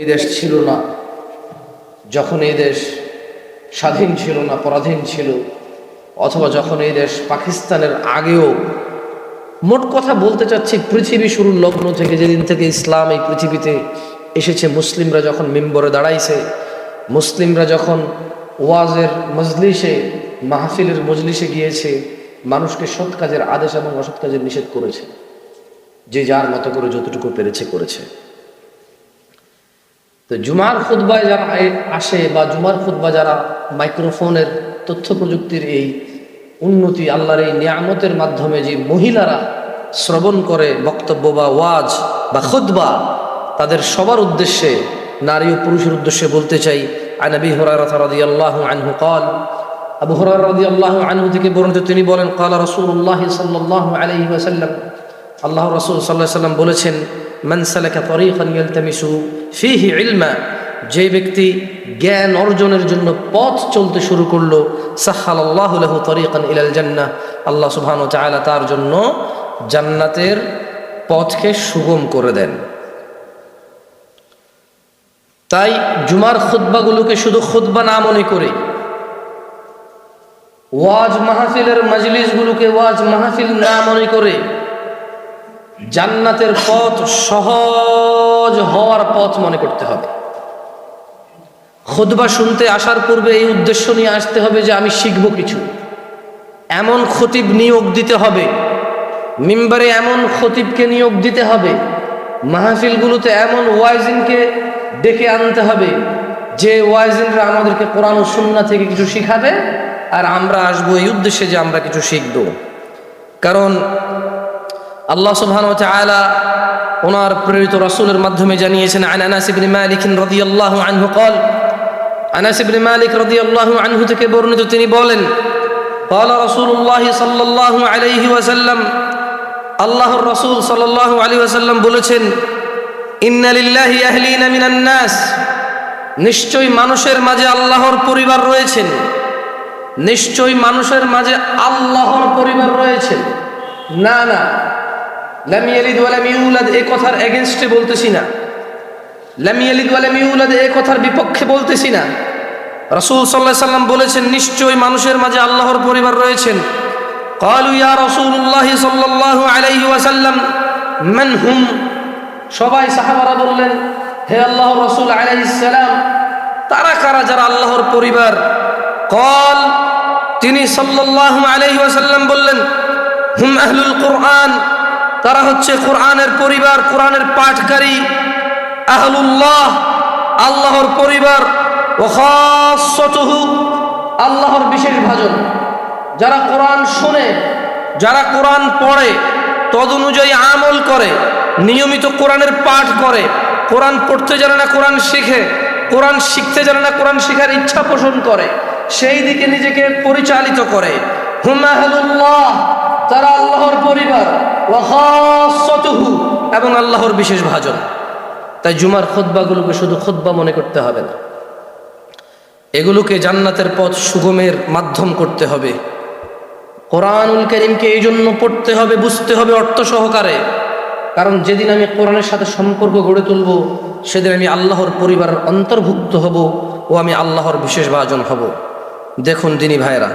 এই দেশ ছিল না। যখন এই দেশ স্বাধীন ছিল না, পরাধীন ছিল, অথবা যখন এই দেশ পাকিস্তানের আগেও মোট কথা বলতে চাচ্ছি, পৃথিবী শুরুর লগ্ন থেকে, যেদিন থেকে ইসলাম এই পৃথিবীতে এসেছে, মুসলিমরা যখন মেম্বরে দাঁড়াইছে, মুসলিমরা যখন ওয়াজের মজলিসে, মাহফিলের মজলিসে গিয়েছে, মানুষকে সৎ কাজের আদেশ এবং অসৎ কাজের নিষেধ করেছে, যে যার মতো করে যতটুকু পেরেছে করেছে। তো জুমার খুদ্বায় যারা আসে বা জুমার খুদ্বা যারা মাইক্রোফোনের তথ্য প্রযুক্তির এই উন্নতি, আল্লাহর এই নিয়ামতের মাধ্যমে যে মহিলারা শ্রবণ করে বক্তব্য বা ওয়াজ বা খুদ্বা তাদের সবার উদ্দেশ্যে, নারী ও পুরুষের উদ্দেশ্যে বলতে চাই আনবি হরারথা রদি আল্লাহ আনহু কল। আবু হরার রদি আল্লাহ আনহু থেকে তিনি বলেন কালা রসুল্লাহ সাল্লাহ আলহিম আল্লাহ রসুল সাল্লাহ সাল্লাম বলেছেন মান সালাকা তরিকান ইয়ালতামিসু, ফিহি ইলমা, যে ব্যক্তি জ্ঞান অর্জনের জন্য পথ চলতে শুরু করল, সাহালাল্লাহু লাহু তরিকান ইলাল জান্নাহ, আল্লাহ সুবহানাহু ওয়া তাআলা তার জন্য জান্নাতের পথকে সুগম করে দেন। তাই জুমার খুতবাগুলোকে শুধু খুতবা না মনে করে, ওয়াজ মাহফিলের মজলিসগুলোকে ওয়াজ মাহফিল না মনে করে জান্নাতের পথ সহজ হওয়ার পথ মনে করতে হবে। খুতবা শুনতে আসার পূর্বে এই উদ্দেশ্য নিয়ে আসতে হবে যে আমি শিখব কিছু। এমন খতিব নিয়োগ দিতে হবে। মিম্বারে এমন খতিবকে নিয়োগ দিতে হবে। মাহফিলগুলোতে এমন ওয়াইজিনকে ডেকে আনতে হবে যে ওয়াইজিনরা আমাদেরকে কোরআন সুন্না থেকে কিছু শিখাবে আর আমরা আসব এই উদ্দেশ্যে যে আমরা কিছু শিখব। কারণ আল্লাহ সুবহান ওয়া তাআলা ওনার প্রেরিত রাসূলের মাধ্যমে জানিয়েছেন আন আনাস ইবনে মালিক রাদিয়াল্লাহু আনহু قال আনাস ইবনে মালিক রাদিয়াল্লাহু আনহু থেকে বর্ণিত তিনি বলেন قال رسول الله صلى الله عليه وسلم আল্লাহর রাসূল সাল্লাল্লাহু আলাইহি ওয়াসাল্লাম বলেছেন ইন্না লিল্লাহি আহলিনা মিনান নাস নিশ্চয় মানুষের মাঝে আল্লাহর পরিবার রয়েছেন নিশ্চয় মানুষের মাঝে আল্লাহর পরিবার রয়েছেন না না লাম ইয়ালিদ ওয়া লাম ইউলাদ এই কথার এগেনস্টে বলতেছি না লাম ইয়ালিদ ওয়া লাম ইউলাদ এই কথার বিপক্ষে বলতেছি না রাসূল সাল্লাল্লাহু আলাইহি সাল্লাম বলেছেন নিশ্চয় মানুষের মাঝে আল্লাহর পরিবার রয়েছেন قالوا يا رسول الله صلى الله عليه وسلم من هم সবাই সাহাবারা বললেন হে আল্লাহর রাসূল আলাইহিস সালাম তারা কারা যারা আল্লাহর পরিবার قال তিনি সাল্লাল্লাহু আলাইহি ওয়াসাল্লাম বললেন হুম আহলুল কোরআন তারা হচ্ছে কোরআনের পরিবার, কোরআনের পাঠকারী। আহলুল্লাহ, আল্লাহর পরিবার আল্লাহর বিশেষ ভাজন। যারা কোরআন শোনে, যারা কোরআন পড়ে, তদনুযায়ী আমল করে, নিয়মিত কোরআনের পাঠ করে, কোরআন পড়তে জানে না কোরআন শিখে, কোরআন শিখতে জানে না কোরআন শেখার ইচ্ছা পোষণ করে, সেই দিকে নিজেকে পরিচালিত করে। হুমাহুল্লাহ তারা আল্লাহর পরিবার। এবং আল্লাহর বিশেষ ভাজন। তাই জুমার খুতবাগুলোকে শুধু খুতবা মনে করতে হবে না। এগুলোকে জান্নাতের পথ সুগমের মাধ্যম করতে হবে। কোরআনুল করিমকে এই জন্য পড়তে হবে, বুঝতে হবে অর্থ সহকারে। কারণ যেদিন আমি কোরআনের সাথে সম্পর্ক গড়ে তুলব, সেদিন আমি আল্লাহর পরিবারের অন্তর্ভুক্ত হব ও আমি আল্লাহর বিশেষ ভাজন হব। দেখুন দিনী ভাইরা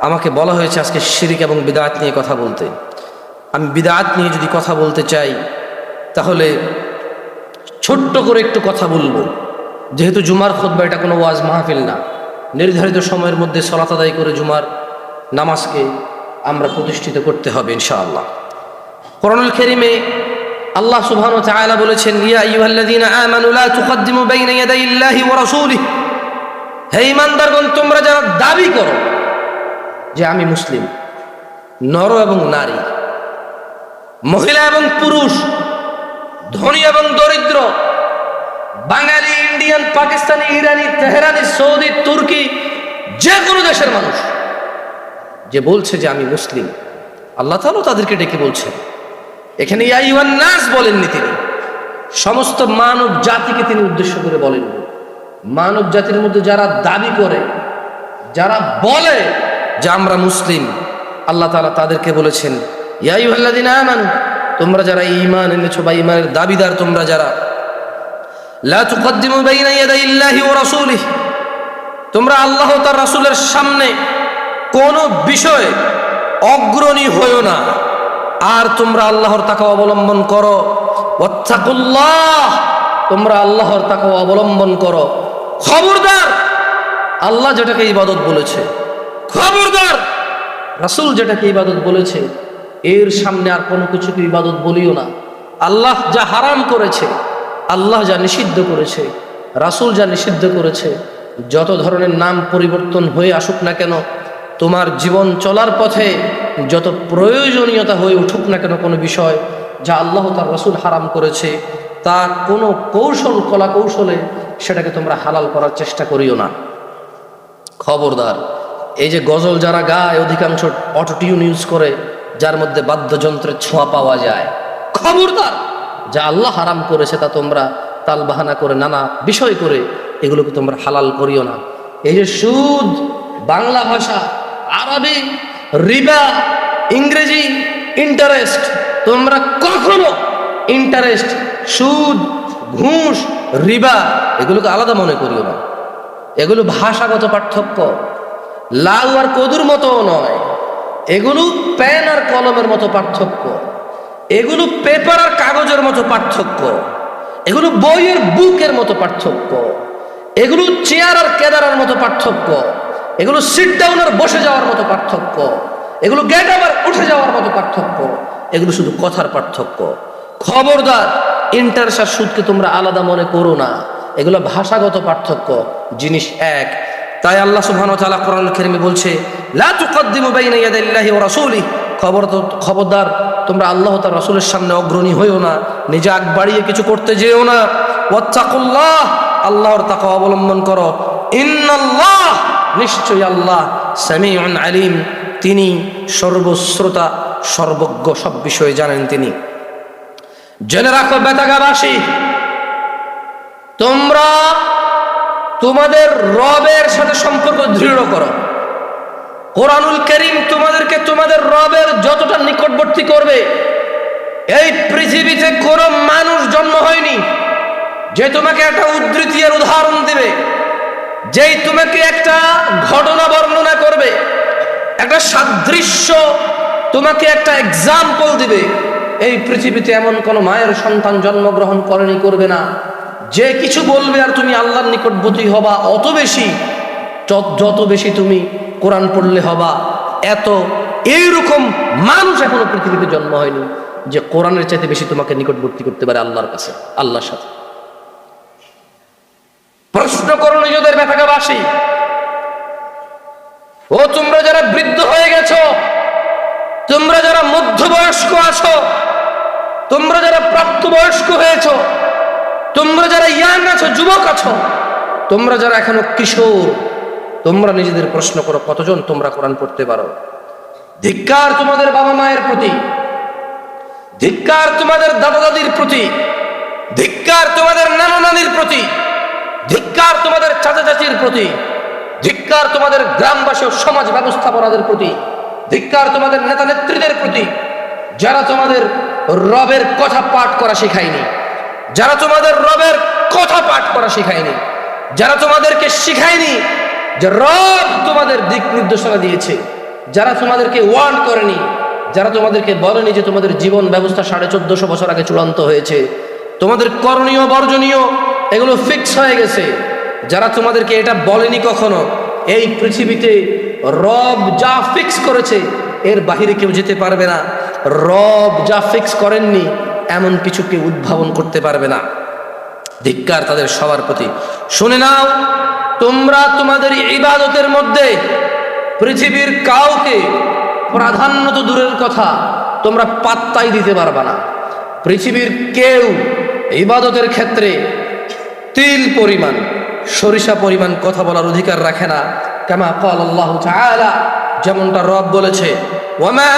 আমাকে বলা হয়েছে আজকে শিরিক এবং বিদাত নিয়ে কথা বলতে। আমি বিদাত নিয়ে যদি কথা বলতে চাই, তাহলে ছোট্ট করে একটু কথা বলব। যেহেতু জুমার খোদবা এটা কোনো ওয়াজ মাহফিল না। নির্ধারিত সময়ের মধ্যে সলাত আদায় করে জুমার নামাজকে আমরা প্রতিষ্ঠিত করতে হবে, ইনশাআল্লাহ। কোরআনুল খেরিমে আল্লাহ সুবহানাহু ওয়া বলেছেন, ইয়া আইয়ুহাল্লাযীনা আমানু লা বাইনা ইয়াদাইল্লাহি ওয়া রাসূলিহি। হে ঈমানদারগণ, তোমরা যারা দাবি করো যে আমি মুসলিম, নর এবং নারী মহিলা এবং পুরুষ, ধনী এবং দরিদ্র, বাঙালি, ইন্ডিয়ান, পাকিস্তানি, ইরানি, তেহরানি, সৌদি, তুর্কি যে কোনো দেশের মানুষ যে বলছে যে আমি মুসলিম, আল্লাহ তাআলা তাদেরকে ডেকে বলছেন। এখানে ইয়াইওয়ান নাস বলেননি তিনি। সমস্ত মানব জাতিকে তিনি উদ্দেশ্য করে বলেন। মানব জাতির মধ্যে যারা দাবি করে, যারা বলে যে আমরা মুসলিম, আল্লাহ তাআলা তাদেরকে বলেছেন আমানু, তোমরা যারা ইমান এনেছো বা ইমানের দাবিদার তোমরা যারা, লা তোমরা আল্লাহ তার রাসূলের সামনে কোন বিষয়ে অগ্রণী হইও না। আর তোমরা আল্লাহর তাকে অবলম্বন করো। তোমরা আল্লাহর তাকে অবলম্বন করো। খবরদার, আল্লাহ যেটাকে ইবাদত বলেছে, খবরদার, রাসূল যেটাকে ইবাদত বলেছে এর সামনে আর কোনো কিছুকে ইবাদত বলিও না। আল্লাহ যা হারাম করেছে, আল্লাহ যা নিষিদ্ধ করেছে, রাসূল যা নিষিদ্ধ করেছে, যত ধরনের নাম পরিবর্তন হয়ে আসুক না কেন, তোমার জীবন চলার পথে যত প্রয়োজনীয়তা হয়ে উঠুক না কেন কোনো বিষয় যা আল্লাহ তার রসুল হারাম করেছে, তা কোনো কৌশল, কলা কৌশলে সেটাকে তোমরা হালাল করার চেষ্টা করিও না। খবরদার, এই যে গজল যারা গায়, অধিকাংশ অটোটিউন ইউজ করে যার মধ্যে বাদ্যযন্ত্রের ছোঁয়া পাওয়া যায়। খবরদার! যা আল্লাহ হারাম করেছে তা তোমরা তাল বাহানা করে, নানা বিষয় করে এগুলোকে তোমরা হালাল করিও না। এই যে সুদ, বাংলা ভাষা, আরবি, রিবা, ইংরেজি, ইন্টারেস্ট, তোমরা কখনো ইন্টারেস্ট, সুদ, ঘুষ, রিবা এগুলোকে আলাদা মনে করিও না। এগুলো ভাষাগত পার্থক্য। লাউ আর কদুর মতো নয়। এগুলো পেন আর কলমের মতো পার্থক্য। এগুলো পেপার আর কাগজের মতো পার্থক্য। এগুলো বইয়ের বুকের মতো পার্থক্য। এগুলো চেয়ার আর কেদারার মতো পার্থক্য। এগুলো সিট ডাউন আর বসে যাওয়ার মতো পার্থক্য। এগুলো গেট আবার উঠে যাওয়ার মতো পার্থক্য। এগুলো শুধু কথার পার্থক্য। খবরদার ইন্টারেস্ট আর সুদকে তোমরা আলাদা মনে করো না। এগুলো ভাষাগত পার্থক্য। জিনিস এক। তাই আল্লাহ সুবহানাহু ওয়া তাআলা কোরআন কারীমে বলছে, লা তুকদ্দিমু বাইনা ইয়াদাইল্লাহি ওয়া রাসূলিহি। খবর খবরদার, তোমরা আল্লাহ তার রাসূলের সামনে অগ্রণী হইও না, নিজে আগ বাড়িয়ে কিছু করতে যেও না। ওয়াত্তাকুল্লাহ, আল্লাহর তাকওয়া অবলম্বন করো। ইন্নাল্লাহ, নিশ্চয়ই আল্লাহ সামিউন আলিম। তিনি সর্বশ্রোতা, সর্বজ্ঞ, সব বিষয়ে জানেন তিনি। জেনে রাখো, বেতাগাবাসী, তোমরা তোমাদের রবের সাথে সম্পর্ক দৃঢ় করো। কোরআনুল করিম তোমাদেরকে তোমাদের রবের যতটা নিকটবর্তী করবে, এই পৃথিবীতে কোনো মানুষ জন্ম হয়নি যে তোমাকে একটা উদ্ধৃতি উদাহরণ দেবে, যেই তোমাকে একটা ঘটনা বর্ণনা করবে, একটা সাদৃশ্য তোমাকে একটা এক্সাম্পল দিবে। এই পৃথিবীতে এমন কোনো মায়ের সন্তান জন্মগ্রহণ করেনি, করবে না। যে কিছু বলবে আর তুমি আল্লাহর নিকটবর্তী হবা, অত বেশি, যত- বেশি তুমি কোরআন পড়লে হবা, এত এইরকম মানুষ এখনও পৃথিবীতে জন্ম হয়নি যে কোরআনের চাইতে বেশি তোমাকে নিকটবর্তী করতে পারে আল্লাহর কাছে, আল্লাহর সাথে। প্রশ্ন করো নিজেদের ব্যথাকাবাসী ও, তোমরা যারা বৃদ্ধ হয়ে গেছো, তোমরা যারা মধ্যবয়স্ক আছো, তোমরা যারা প্রাপ্তবয়স্ক হয়েছো তোমরা যারা ইয়ান আছো, যুবক আছো, তোমরা যারা এখনও কিশোর, তোমরা নিজেদের প্রশ্ন করো, কতজন তোমরা কোরআন পড়তে পারো? ধিক্কার তোমাদের বাবা মায়ের প্রতি, ধিক্কার তোমাদের দাদা দাদির প্রতি, ধিক্কার তোমাদের নানা নানির প্রতি, ধিক্কার তোমাদের চাচা চাচির প্রতি, ধিক্কার তোমাদের গ্রামবাসী ও সমাজ ব্যবস্থাপনাদের প্রতি, ধিক্কার তোমাদের নেতা নেত্রীদের প্রতি, যারা তোমাদের রবের কথা পাঠ করা শেখায়নি। যারা তোমাদের রবের কথা পাঠ করা শেখায়নি, যারা তোমাদেরকে শিখায়নি যে রব তোমাদের দিক নির্দেশনা দিয়েছে, যারা তোমাদেরকে ওয়ার্ন করেনি, যারা তোমাদেরকে বলেনি যে তোমাদের জীবন ব্যবস্থা সাড়ে চোদ্দশো বছর আগে চূড়ান্ত হয়েছে, তোমাদের করণীয় বর্জনীয় এগুলো ফিক্স হয়ে গেছে, যারা তোমাদেরকে এটা বলেনি কখনো, এই পৃথিবীতে রব যা ফিক্স করেছে, এর বাহিরে কেউ যেতে পারবে না। রব যা ফিক্স করেননি এমন কিছুকে উদ্ভাবন করতে পারবে না। ধিক্কার তাদের সবার প্রতি। শুনে নাও, তোমরা তোমাদের ইবাদতের মধ্যে পৃথিবীর কাউকে প্রাধান্য তো দূরের কথা, তোমরা পাত্তাই দিতে পারবা না। পৃথিবীর কেউ ইবাদতের ক্ষেত্রে তিল পরিমাণ, সরিষা পরিমাণ কথা বলার অধিকার রাখে না। কেমা কল আল্লাহ যেমনটা রব বলেছে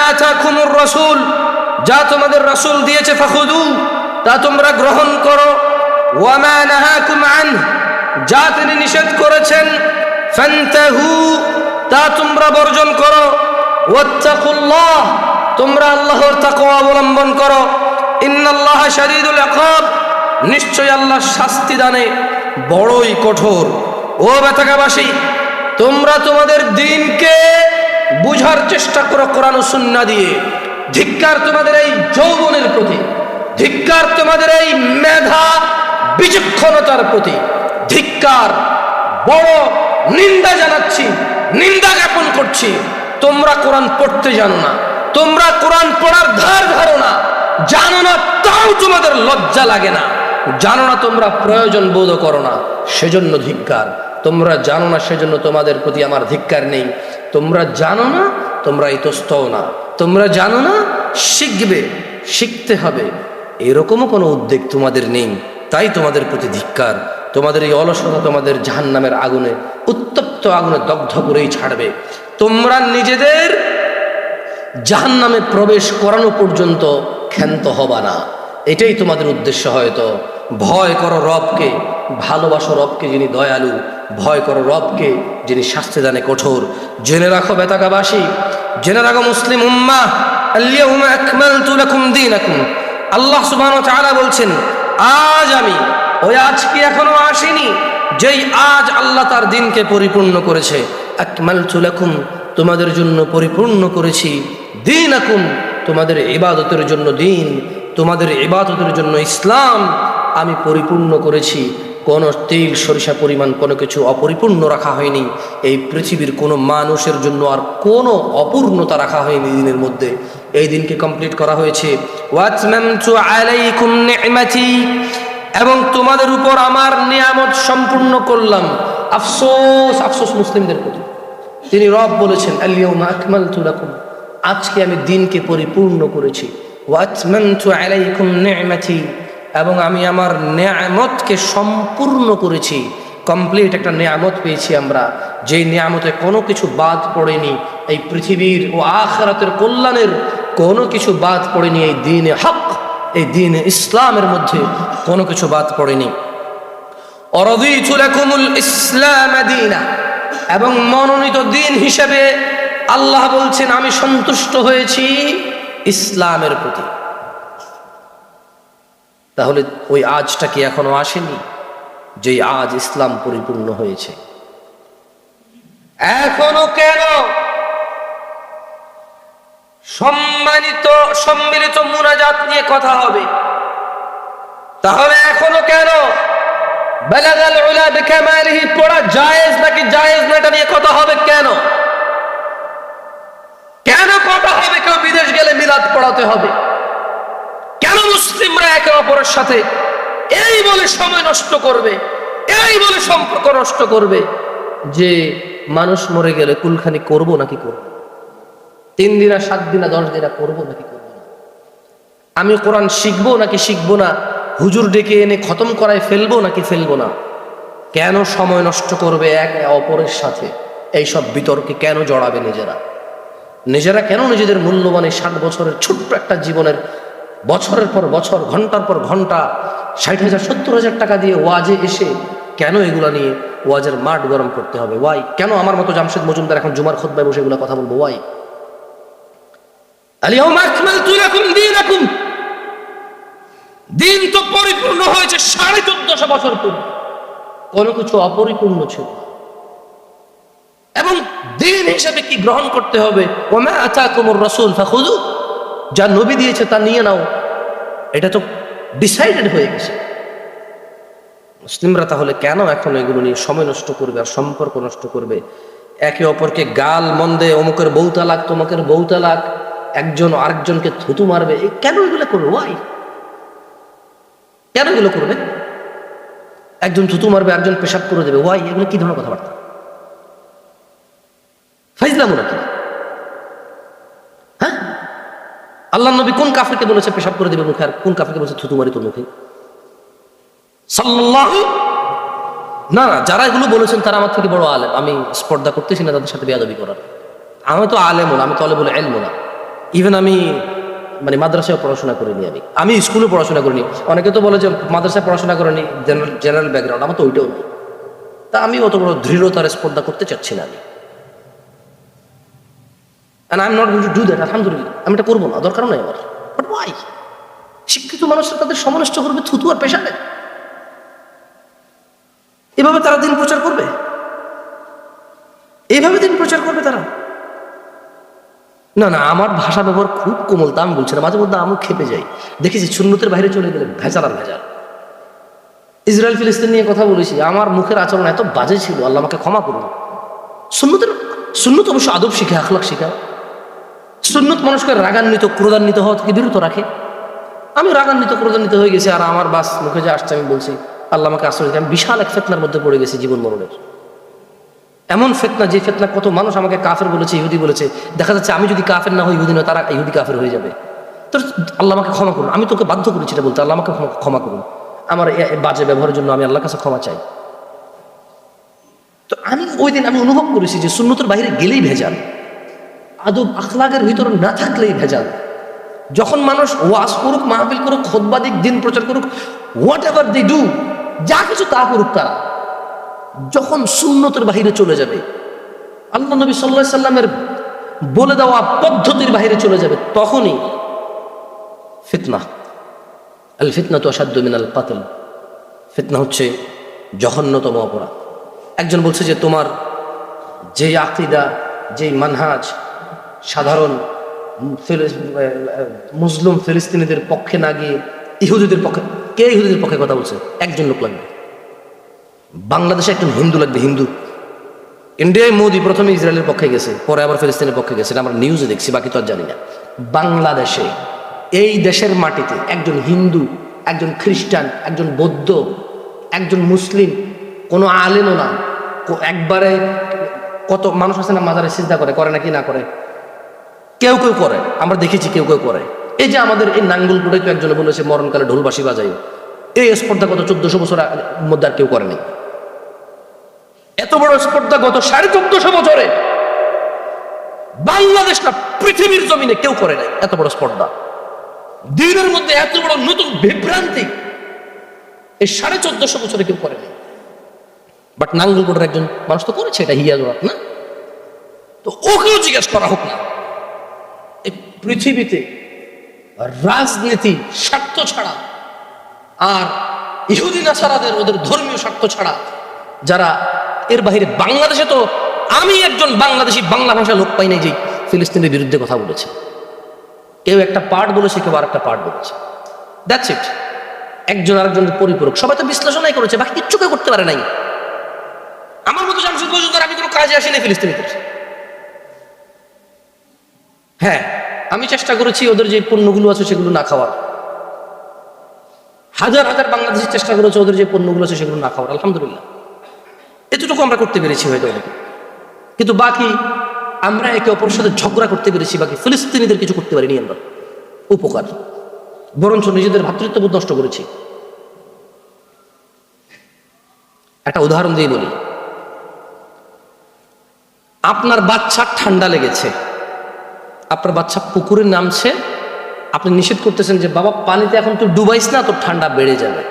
আতাকুমুর রাসূল যা তোমাদের রাসূল দিয়েছে, ফাখুদু, তা তোমরা গ্রহণ করো। যা তিনি নিষেধ করেছেন তা তোমরা বর্জন করো। ওয়াত্তাকুল্লাহ, তোমরা আল্লাহর তাকওয়া অবলম্বন করো। ইন্নাল্লাহ শাদীদুল ইকাব নিশ্চয় আল্লাহ শাস্তি দানে বড়ই কঠোর। ও বেতাকাবাসী তোমরা তোমাদের দিনকে বুঝার চেষ্টা করো কোরআন সুন্না দিয়ে। ধিক্কার তোমাদের এই যৌবনের প্রতি, ধিক্কার তোমাদের এই মেধা বিচক্ষণতার প্রতি, ধিক্কার, বড় নিন্দা জানাচ্ছি, নিন্দা জ্ঞাপন করছি। তোমরা কোরআন পড়তে জানো না, তোমরা কোরআন পড়ার ধার ধারো না, জানো না, তাও তোমাদের লজ্জা লাগে না। জানো না তোমরা প্রয়োজন বোধ করো না, সেজন্য ধিক্কার। তোমরা জানো না, সেজন্য তোমাদের প্রতি আমার ধিক্কার নেই। তোমরা জানো না তোমরা ইতস্তও না। তোমরা জানো না? শিখবে, শিখতে হবে। এরকমও কোনো উদ্বেগ তোমাদের নেই। তাই তোমাদের প্রতি ধিক্কার। তোমাদের এই অলসতা তোমাদের জাহান নামের আগুনে, উত্তপ্ত আগুনে দগ্ধ করেই ছাড়বে। তোমরা নিজেদের জাহান নামে প্রবেশ করানো পর্যন্ত ক্ষান্ত হবা না। এটাই তোমাদের উদ্দেশ্য হয়তো। ভয় করো রবকে। ভালোবাসো রবকে যিনি দয়ালু। ভয় করো রবকে, যিনি শাস্তি দানে কঠোর। জেনে রাখো বেতাকাবাসী, জেনে রাখো মুসলিম উম্মা আল্লাহ তাআলা বলছেন, আজ আমি, ওই আজ কি এখনও আসেনি, যেই আজ আল্লাহ তার দিনকে পরিপূর্ণ করেছে। আকমালতু লাকুম, তোমাদের জন্য পরিপূর্ণ করেছি। দিন আকুম তোমাদের ইবাদতের জন্য দিন, তোমাদের ইবাদতের জন্য ইসলাম আমি পরিপূর্ণ করেছি। কোনো তেল, সরিষা পরিমাণ কোনো কিছু অপরিপূর্ণ রাখা হয়নি। এই পৃথিবীর কোনো মানুষের জন্য আর কোনো অপূর্ণতা রাখা হয়নি দিনের মধ্যে। এই দিনকে কমপ্লিট করা হয়েছে। এবং তোমাদের উপর আমার নিয়ামত সম্পূর্ণ করলাম। আফসোস আফসোস মুসলিমদের প্রতি। তিনি রব বলেছেন আজকে আমি দিনকে পরিপূর্ণ করেছি। ওয়াতমামতু আলাইকুম নি'মাতি। এবং আমি আমার নিয়ামতকে সম্পূর্ণ করেছি। কমপ্লিট একটা নিয়ামত পেয়েছি আমরা। যেই নিয়ামতে কোনো কিছু বাদ পড়েনি, এই পৃথিবীর ও আখরাতের কল্যাণের কোনো কিছু বাদ পড়েনি, এই দিনে হক, এই দিনে ইসলামের মধ্যে কোনো কিছু বাদ পড়েনি। ইসলাম এবং মনোনীত দিন হিসেবে আল্লাহ বলছেন, আমি সন্তুষ্ট হয়েছি ইসলামের প্রতি। তাহলে ওই আজটা কি এখনও আসেনি? যেই আজ ইসলাম পরিপূর্ণ হয়েছে। এখনও কেন? সম্মানিত, সম্মিলিত মুনাজাত নিয়ে কথা হবে। তাহলে এখনও কেন? বেলাগাল উলা বিকামালিহি, পড়া জায়েজ নাকি জায়েজ না এটা নিয়ে কথা হবে কেন? কেন কথা হবে? কেউ বিদেশ গেলে মিলাদ পড়াতে হবে। মুসলিমরা একে অপরের সাথে এই বলে সময় নষ্ট করবে, এই বলে সম্পর্ক নষ্ট করবে যে মানুষ মরে গেলে কুলখানি করব নাকি করব? তিন দিনা সাত দিনা দশ দিনা করব নাকি করব না? আমি কোরআন শিখব নাকি শিখব না? হুজুর ডেকে এনে খতম করায় ফেলব নাকি ফেলব না? কেন সময় নষ্ট করবে এক অপরের সাথে? এইসব বিতর্কে কেন জড়াবে নিজেরা? নিজেরা কেন নিজেদের মূল্যবান এই ষাট বছরের ছোট্ট একটা জীবনের বছরের পর বছর, ঘণ্টার পর ঘণ্টা, ষাট হাজার, সত্তর হাজার টাকা দিয়ে ওয়াজে এসে কেন এগুলা নিয়ে ওয়াজের মাঠ গরম করতে হবে? ওয়াই কেন আমার মতো জামশেদ মজুমদার এখন জুমার খোদ্ায় বসে এগুলো কথা বলব? ওয়াই দিন তো পরিপূর্ণ হয়েছে সাড়ে চোদ্দশো বছর পূর্বে। কোনো কিছু অপরিপূর্ণ ছিল। এবং দিন হিসেবে কি গ্রহণ করতে হবে? ওমা আতাকুমুর রাসূল, ফাখুযু। যা নবী দিয়েছে তা নিয়ে নাও। এটা তো ডিসাইডেড হয়ে গেছে। মুসলিমরা তাহলে কেন এখন এগুলো নিয়ে সময় নষ্ট করবে আর সম্পর্ক নষ্ট করবে? একে অপরকে গাল মন্দে অমুকের বউ তালাক, তমুকের বউ তালাক, একজন আরেকজনকে থুতু মারবে। কেন এগুলো করবে? ওয়াই কেন এগুলো করবে? একজন থুতু মারবে একজন পেশাব করে দেবে। ওয়াই এগুলো কি ধরনের কথাবার্তা? ফাইজলাম নাকি হ্যাঁ আল্লাহ নবী কোন কাফেরকে বলেছে পেশাব করে দেবে মুখে? আর কোন কাফেরকে বলেছে থুতু মারি তোর মুখে? না না, যারা এগুলো বলেছেন তারা আমার থেকে বড় আলেম। আমি স্পর্ধা করতেছি না তাদের সাথে বেয়াদবি করার। আমি তো আলেম আমি তলে বলে এলমো না। ইভেন আমি মানে মাদ্রাসায় পড়াশোনা করিনি আমি। আমি স্কুলে পড়াশোনা করিনি। অনেকে তো বলে যে মাদ্রাসায় পড়াশোনা করিনি, জেনারেল জেনারেল ব্যাকগ্রাউন্ড, আমার তো ওইটাও নেই। তা আমি অত বড় দৃঢ়তার স্পর্ধা করতে চাচ্ছি না আমি। I'm not going to do that, আলহামদুলিল্লাহ আমি এটা করব না দরকার নাই আমার। বাট ওয়াই শিক্ষিত মানুষরা তাদের সমালোচনা করবে থুতু আর পেশাবে। এভাবে তারা দিন প্রচার করবে? এইভাবে দিন প্রচার করবে তারা? না না আমার ভাষা ব্যবহার খুব কোমল আমি বলছি না। মাঝে মধ্যে আমি খেপে যাই। দেখেছি শূন্যতের বাইরে চলে গেলে ভেজাল আর ভেজাল। ইসরায়েল ফিলিস্তিন নিয়ে কথা বলেছি আমার মুখের আচরণ এত বাজে ছিল আল্লাহ আমাকে ক্ষমা করুন। সুন্নতের সুন্নত অবশ্য আদব শিখে আখলাক শিখা। সুন্নত মানুষকে রাগান্বিত, ক্রোধান্বিত হওয়া থেকে বিরত রাখে? আমি রাগান্বিত, ক্রোধান্বিত হয়ে গেছি আর আমার বাস মুখে যে আসছে, আমি বলছি, আল্লাহ আমাকে আশ্রয় আমি বিশাল এক ফেতনার মধ্যে পড়ে গেছি জীবন মরণের। এমন ফেতনা, যে ফেতনা কত মানুষ আমাকে কাফের বলেছে, ইহুদি বলেছে। দেখা যাচ্ছে আমি যদি কাফের না হই ইহুদি নয় তারা ইহুদি কাফের হয়ে যাবে। তো আল্লাহ আমাকে ক্ষমা করুন। আমি তোকে বাধ্য করেছি এটা বলতে। আল্লাহ আমাকে ক্ষমা- করুন। আমার বাজে ব্যবহারের জন্য আমি আল্লাহর কাছে ক্ষমা চাই। তো আমি ওই দিন আমি অনুভব করেছি যে সুন্নতের বাইরে গেলেই ভেজাল। আদব আখলাগের ভিতরে না থাকলেই ভেজাল। যখন মানুষ ওয়াজ করুক, মাহফিল করুক, খোদবা দিক, দিন প্রচার করুক হোয়াট এভার দে ডু যা কিছু তা করুক তারা, যখন সুন্নতের বাহিরে চলে যাবে, আল্লাহ নবী সাল্লাহ সাল্লামের বলে দেওয়া পদ্ধতির বাহিরে চলে যাবে, তখনই ফিতনা। আল ফিতনা তো অসাধ্য মিনাল পাতল ফিতনা হচ্ছে জঘন্যতম অপরাধ। একজন বলছে যে, তোমার যে আকিদা, যেই মানহাজ সাধারণ মুসলিম ফিলিস্তিনিদের পক্ষে না গিয়ে ইহুদিদের পক্ষে কে ইহুদিদের পক্ষে কথা বলছে? একজন লোক লাগবে। বাংলাদেশে একজন হিন্দু লাগবে, হিন্দু। ইন্ডিয়ায় মোদি প্রথমে ইসরায়েলের পক্ষে গেছে, পরে আবার ফিলিস্তিনের পক্ষে গেছে আমরা নিউজে দেখছি, বাকি তো আর জানি না। বাংলাদেশে, এই দেশের মাটিতে একজন হিন্দু, একজন খ্রিস্টান, একজন বৌদ্ধ, একজন মুসলিম, কোনো আলেমও না। একবারে কত মানুষ আছে না মাজারে চিন্তা করে করে নাকি না করে? কেউ কেউ করে, আমরা দেখেছি কেউ কেউ করে। এই যে আমাদের এই নাঙ্গলকুটে তো একজনে বলেছে, মরণকালে ঢোলবাসি বাজাই এই স্পর্ধা গত চোদ্দশো বছর মধ্যে আর কেউ করেনি। এত বড় স্পর্ধা গত সাড়ে চোদ্দশো বছরে বাংলাদেশ না, পৃথিবীর জমিনে কেউ করে নাই, এত বড় স্পর্ধা। দিনের মধ্যে এত বড় নতুন বিভ্রান্তি, এই সাড়ে চোদ্দশো বছরে কেউ করেনি বাট নাঙ্গলকোটের একজন মানুষ তো করেছে, এটা হিয়া না? তো ওকেও জিজ্ঞেস করা হোক না। পৃথিবীতে রাজনীতি স্বার্থ ছাড়া আর ইহুদি নাসারাদের ওদের ধর্মীয় স্বার্থ ছাড়া যারা এর বাহিরে বাংলাদেশে তো আমি একজন বাংলাদেশি, বাংলা ভাষা লোক পাই নাই যে ফিলিস্তিনের বিরুদ্ধে কথা বলেছে। কেউ একটা পার্ট বলেছে, কেউ আর একটা পার্ট বলেছে। দ্যাটস ইট একজন আরেকজনের পরিপূরক। সবাই তো বিশ্লেষণাই করেছে, বাকি কিচ্ছু কেউ করতে পারে নাই। আমার মতো আমি কোনো কাজে আসিনি ফিলিস্তিনিদের। হ্যাঁ আমি চেষ্টা করেছি ওদের যে পণ্যগুলো আছে সেগুলো না খাওয়ার। হাজার হাজার বাংলাদেশি চেষ্টা করেছে ওদের যে পণ্যগুলো আছে সেগুলো না খাওয়ার, আলহামদুলিল্লাহ। এতটুকু আমরা করতে পেরেছি হয়তো কিন্তু বাকি আমরা একে অপরের সাথে ঝগড়া করতে পেরেছি, বাকি ফিলিস্তিনিদের কিছু করতে পারিনি আমরা। উপকার। বরঞ্চ নিজেদের ভ্রাতৃত্ববোধ নষ্ট করেছি। একটা উদাহরণ দিয়ে বলি। আপনার বাচ্চার ঠান্ডা লেগেছে। আপনার বাচ্চা পুকুরে নামছে, আপনি নিষেধ করতেছেন যে, বাবা, পানিতে এখন তুই ডুবাইস না, তোর ঠান্ডা বেড়ে যাবে।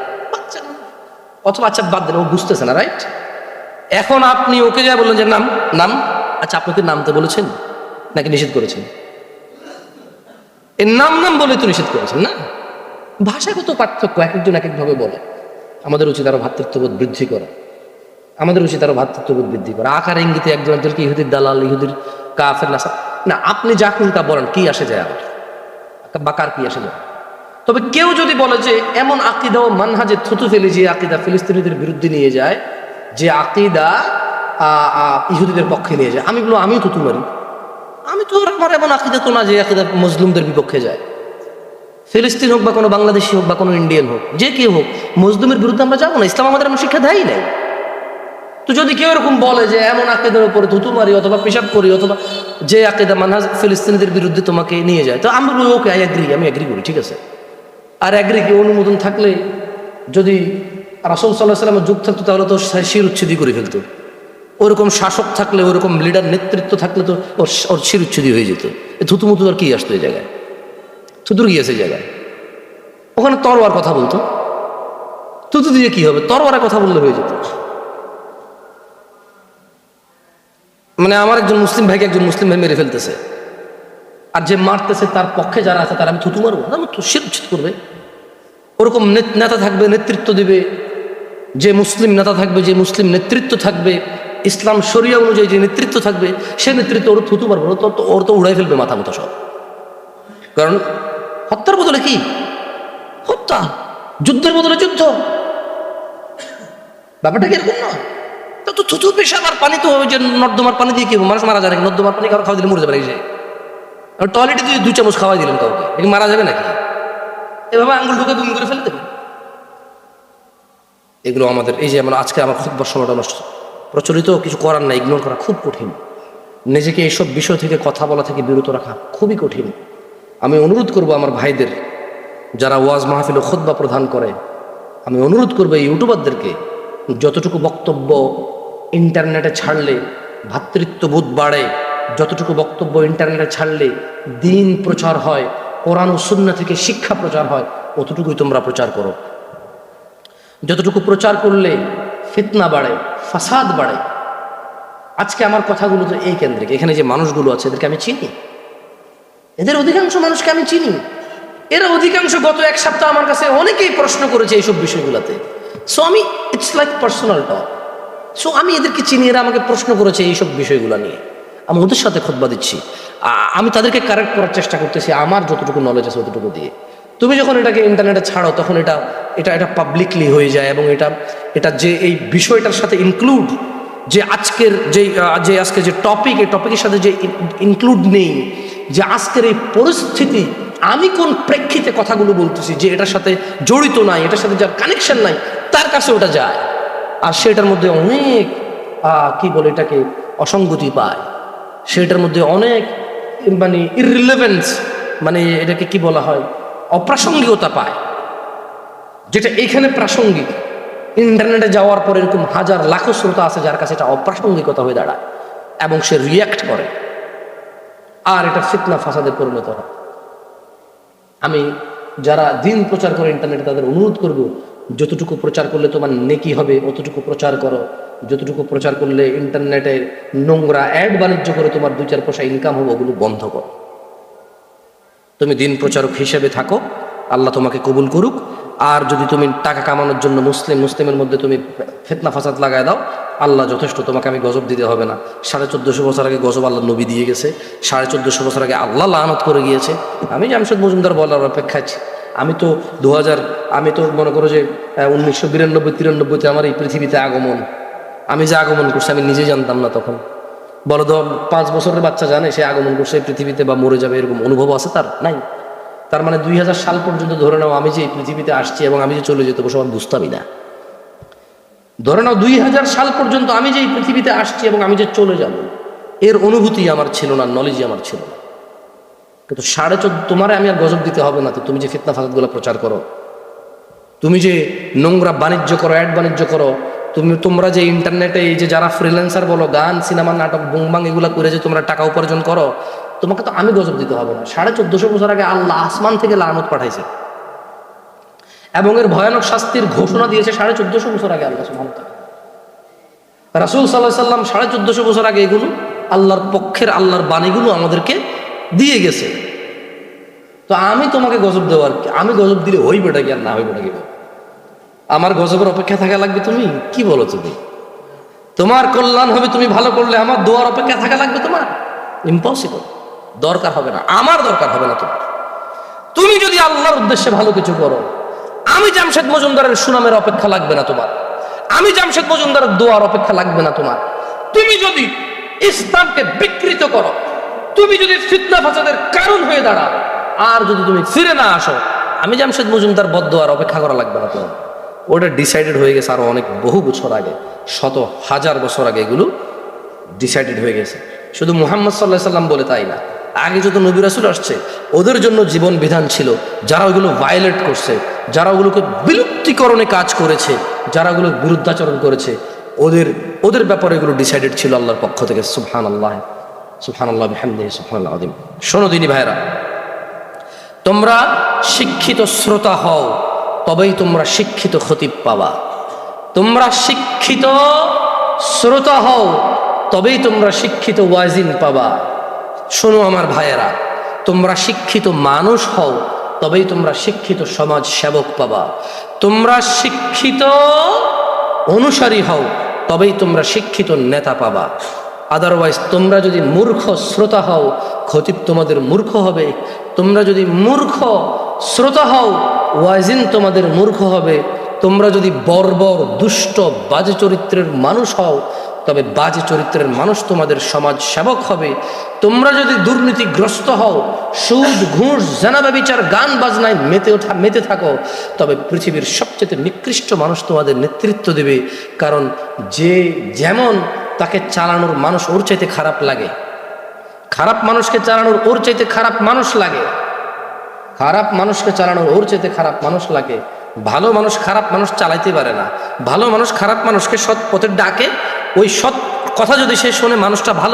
অথবা বাচ্চা বাদ দেন, ও বুঝতেছে না রাইট এখন আপনি ওকে যা বললেন যে, নাম নাম আচ্ছা আপনাকে নামতে বলেছেন? নাকি নিষেধ করেছেন? এর নাম নাম বলে তো নিষেধ করেছেন, না? ভাষাগত পার্থক্য এক একজন এক একভাবে বলে। আমাদের উচিত আরও ভাতৃত্ববোধ বৃদ্ধি করা। আমাদের উচিত আরও ভ্রাতৃত্ববোধ বৃদ্ধি করা। আকার ইঙ্গিতে একজন, একজনকে ইহুদির দালাল, ইহুদির কাফের, নাসা না, আপনি যা খুন তা বলেন, কি আসে যায় আমার বা কার কি আসে যায়? তবে কেউ যদি বলে যে, এমন আকিদা ও মানহাজে থুতু ফেলে যে আকিদা ফিলিস্তিনিদের বিরুদ্ধে নিয়ে যায়, যে আকিদা ইহুদিদের পক্ষে নিয়ে যায়, আমি বলব, আমিও থুতু মারি। আমি তো আমার এমন আকিদা তো না যে আকিদা মুসলিমদের বিপক্ষে যায়। ফিলিস্তিন হোক বা কোনো বাংলাদেশি হোক বা কোনো ইন্ডিয়ান হোক, যে কেউ হোক মজলুমের বিরুদ্ধে আমরা যাব না, ইসলাম আমাদের এমন শিক্ষা দেয়ই নাই। তো যদি কেউ এরকম বলে যে এমন আকেদার উপরে থুতু মারি অথবা পেশাব করি অথবা যে আকেদা মানহাজ ফিলিস্তিনিদের বিরুদ্ধে তোমাকে নিয়ে যায়, তো আমি বলব ওকে আই অ্যাগ্রি আমি অ্যাগ্রি করি, ঠিক আছে। আর অ্যাগ্রি কি অনুমোদন থাকলে যদি রাসুল সাল্লাহ সাল্লামের যুগ থাকতো, তাহলে তো শির উচ্ছেদই করে ফেলতো। ওরকম শাসক থাকলে, ওরকম লিডার নেতৃত্ব থাকলে তো ওর ওর শির উচ্ছেদই হয়ে যেত। থুতু মুতু আর কি আসতো এই জায়গায়? থুতুর গিয়েছে এই জায়গায়। ওখানে তরোয়ার কথা বলতো। থুতু দিয়ে কি হবে? তরোয়ারের কথা বললে হয়ে যেত। মানে আমার একজন মুসলিম ভাইকে একজন মুসলিম ভাই মেরে ফেলতেছে। আর যে মারতেছে তার পক্ষে যারা আছে তারা আমি থুতু মারবো। না আমার তো শির উচ্ছেদ করবে। ওরকম নে- নেতা থাকবে, নেতৃত্ব দিবে। যে মুসলিম নেতা থাকবে, যে মুসলিম নেতৃত্ব থাকবে, ইসলাম শরিয়া অনুযায়ী যে নেতৃত্ব থাকবে, সে নেতৃত্ব ওর থুতু মারবো ওর তো ওর তো উড়াই ফেলবে মাথা মতো সব। কারণ হত্যার বদলে কি? হত্যা। যুদ্ধের বদলে যুদ্ধ। ব্যাপারটা কি এরকম নয়? তা তো থুতু পেশাব আর পানি তো ওই যে নর্দমার পানি দিয়ে কি মানুষ মারা যায় নাকি? নর্দমার পানি কারও খাওয়া দিলে মরে যাবে নাকি সে আর টয়লেটে দিয়ে দুই চামচ খাওয়াই দিলেন কাউকে, এ কি মারা যাবে নাকি? এভাবে আঙ্গুল ঢুকে বমি করে ফেলে দেবে এগুলো আমাদের, এই যে আমরা আজকে আমার খুব সময়টা নষ্ট। প্রচলিত কিছু করার না ইগনোর করা খুব কঠিন। নিজেকে এইসব বিষয় থেকে, কথা বলা থেকে বিরত রাখা খুবই কঠিন। আমি অনুরোধ করব আমার ভাইদের, যারা ওয়াজ মাহফিল খোদ্া প্রদান করে, আমি অনুরোধ করব এই ইউটিউবারদেরকে, যতটুকু বক্তব্য ইন্টারনেটে ছাড়লে ভ্রাতৃত্ববোধ বাড়ে। যতটুকু বক্তব্য ইন্টারনেটে ছাড়লে দিন প্রচার হয়, কোরআন সুন্না থেকে শিক্ষা প্রচার হয়, অতটুকুই তোমরা প্রচার করো। যতটুকু প্রচার করলে ফিতনা বাড়ে, ফাসাদ বাড়ে। আজকে আমার কথাগুলো তো এই কেন্দ্রিক। এখানে যে মানুষগুলো আছে, এদেরকে আমি চিনি? এদের অধিকাংশ মানুষকে আমি চিনি। এরা অধিকাংশ গত এক সপ্তাহ আমার কাছে অনেকেই প্রশ্ন করেছে এইসব বিষয়গুলোতে। সো আমি it's like personal talk so আমি এদেরকে চিনি এরা আমাকে প্রশ্ন করেছে এইসব বিষয়গুলো নিয়ে। আমি ওদের সাথে খোদবা দিচ্ছি। আমি তাদেরকে কারেক্ট করার চেষ্টা করতেছি, আমার যতটুকু নলেজ আছে ততটুকু দিয়ে। তুমি যখন এটাকে ইন্টারনেটে ছাড়ো, তখন এটা এটা এটা পাবলিকলি হয়ে যায় এবং এটা এটা যে এই বিষয়টার সাথে ইনক্লুড যে আজকের যে যে আজকে যে টপিক এই টপিকের সাথে যে ইনক্লুড নেই, যে আজকের এই পরিস্থিতি, আমি কোন প্রেক্ষিতে কথাগুলো বলতেছি যে এটার সাথে জড়িত নাই, এটার সাথে যার কানেকশন নাই, তার কাছে ওটা যায়। আর সেটার মধ্যে অনেক কি বলে এটাকে, অসঙ্গতি পায়। সেটার মধ্যে অনেক মানে ইররিলেভেন্স মানে এটাকে কি বলা হয়, অপ্রাসঙ্গিকতা পায়। যেটা এখানে প্রাসঙ্গিক। ইন্টারনেটে যাওয়ার পর এরকম হাজার, লাখো শ্রোতা আছে যার কাছে এটা অপ্রাসঙ্গিকতা হয়ে দাঁড়ায় এবং সে রিয়াক্ট করে। আর এটা ফিতনা ফাসাদে পরিণত হয়। আমি যারা দিন প্রচার করে ইন্টারনেটে তাদের অনুরোধ করব যতটুকু প্রচার করলে তোমার নেকি হবে, অতটুকু প্রচার করো। যতটুকু প্রচার করলে ইন্টারনেটে নোংরা অ্যাড বাণিজ্য করে তোমার দুই চার পয়সা ইনকাম হবে, ওগুলো বন্ধ করো। তুমি দিন প্রচারক হিসেবে থাকো, আল্লাহ তোমাকে কবুল করুক। আর যদি তুমি টাকা কামানোর জন্য মুসলিম, মুসলিমের মধ্যে তুমি ফেতনা ফাসাদ লাগায় দাও, আল্লাহ যথেষ্ট তোমাকে আমি গজব দিতে হবে না। সাড়ে চোদ্দোশো বছর আগে গজব আল্লাহ নবী দিয়ে গেছে, সাড়ে চোদ্দোশো বছর আগে আল্লাহ লানত করে গিয়েছে। আমি জামশেদ মজুমদার বলার অপেক্ষা আছি। আমি তো দু হাজার আমি তো মনে করো যে উনিশশো বিরানব্বই, তিরানব্বইতে আমার এই পৃথিবীতে আগমন। আমি যে আগমন করছি, আমি নিজে জানতাম না তখন। বলো তো, পাঁচ বছরের বাচ্চা জানে, সে আগমন করছে পৃথিবীতে বা মরে যাবে, এরকম অনুভব আছে তার? নাই। তার মানে দুই হাজার সাল পর্যন্ত ধরে নাও, আমি যে এই পৃথিবীতে আসছি এবং আমি যে চলে যেতে বসে, আমি বুঝতামই না। ধরে নাও দুই হাজার সাল পর্যন্ত আমি যে এই পৃথিবীতে আসছি এবং আমি যে চলে যাব, এর অনুভূতি আমার ছিল না নলেজই আমার ছিল না। কিন্তু সাড়ে চোদ্দ, তোমারে আমি আর গজব দিতে হবে না তো তুমি যে ফিতনা ফাসাদগুলো প্রচার করো। তুমি যে নোংরা বাণিজ্য করো অ্যাড বাণিজ্য করো, তুমি তোমরা যে ইন্টারনেটে এই যে যারা ফ্রিল্যান্সার বলো, গান সিনেমা নাটক বুংবাং এগুলো করে যে তোমরা টাকা উপার্জন করো, তোমাকে তো আমি গজব দিতে হবে না। সাড়ে চোদ্দশো বছর আগে আল্লাহ আসমান থেকে লানত পাঠাইছে। এবং এর ভয়ানক শাস্তির ঘোষণা দিয়েছে সাড়ে চোদ্দশো বছর আগে আল্লাহ তাআলা। রাসূল সাল্লাহ সাল্লাম সাড়ে চোদ্দশো বছর আগে এগুলো আল্লাহর পক্ষের, আল্লাহর বাণীগুলো আমাদেরকে দিয়ে গেছে। তো আমি তোমাকে গজব দেওয়ার আমি গজব দিলে হইবেটা কি আর না হইবেটা কি? আমার গজবের অপেক্ষা থাকা লাগবে তুমি? কি বলো তুমি? তোমার কল্যাণ হবে তুমি ভালো করলে, আমার দোয়ার অপেক্ষা থাকা লাগবে তোমার? ইম্পসিবল দরকার হবে না। আমার দরকার হবে না তোমার। তুমি যদি আল্লাহর উদ্দেশ্যে ভালো কিছু করো, আমি জামশেদ মজুমদারের সুনামের অপেক্ষা লাগবে না তোমার। আমি জামশেদ মজুমদারের দোয়ার অপেক্ষা লাগবে না তোমার। তুমি যদি ইসলামকে বিকৃত করো তুমি যদি ফিতনা ফাসাদের কারণ হয়ে দাঁড়াও, আর যদি তুমি ফিরে না আসো, আমি জামশেদ মজুমদার বদ্ধ আর অপেক্ষা করা লাগবে না তোমার। ওটা ডিসাইডেড হয়ে গেছে আরও অনেক বহু বছর আগে, শত হাজার বছর আগে এগুলো ডিসাইডেড হয়ে গেছে। শুধু মুহাম্মদ সাল্লাহ সাল্লাম বলে তাই না। আগে যত নবী রাসুল আসছে, ওদের জন্য জীবন বিধান ছিল যারা ওইগুলো ভায়োলেট করছে, যারা ওগুলোকে বিলুপ্তিকরণে কাজ করেছে, যারা ওগুলো বিরুদ্ধাচরণ করেছে, ওদের ওদের ব্যাপারে এগুলো ডিসাইডেড ছিল আল্লাহর পক্ষ থেকে সুবহান আল্লাহ শোনো দিনী ভাইরা তোমরা শিক্ষিত শ্রোতা হও, তবেই তোমরা শিক্ষিত খতিব পাবা। তোমরা শিক্ষিত শ্রোতা হও, তবেই তোমরা শিক্ষিত ওয়াজিন পাবা। শোনো আমার ভাইয়েরা, তোমরা শিক্ষিত মানুষ হও, তবেই তোমরা শিক্ষিত সমাজ সেবক পাবা। তোমরা শিক্ষিত অনুসারী হও, তবেই তোমরা শিক্ষিত নেতা পাবা। আদারওয়াইজ তোমরা যদি মূর্খ শ্রোতা হও খতিব তোমাদের মূর্খ হবে। তোমরা যদি মূর্খ শ্রোতা হও, ওয়াজিন তোমাদের মূর্খ হবে। তোমরা যদি বর্বর, দুষ্ট, বাজে চরিত্রের মানুষ হও, তবে বাজে চরিত্রের মানুষ তোমাদের সমাজ সেবক হবে। তোমরা যদি দুর্নীতিগ্রস্ত হও, সুদ, ঘুষ জানাবা বিচার গান বাজনায় মেতে ওঠা, মেতে থাকো, তবে পৃথিবীর সবচেয়ে নিকৃষ্ট মানুষ তোমাদের নেতৃত্ব দেবে। কারণ যে যেমন তাকে চালানোর মানুষ ওর চাইতে খারাপ লাগে। খারাপ মানুষকে চালানোর ওর চাইতে খারাপ মানুষ লাগে। খারাপ মানুষকে চালানোর ওর চাইতে খারাপ মানুষ লাগে। ভালো মানুষ খারাপ মানুষ চালাইতে পারে না। ভালো মানুষ খারাপ মানুষকে সৎ পথে ডাকে। ওই সৎ কথা যদি সে শোনে, মানুষটা ভালো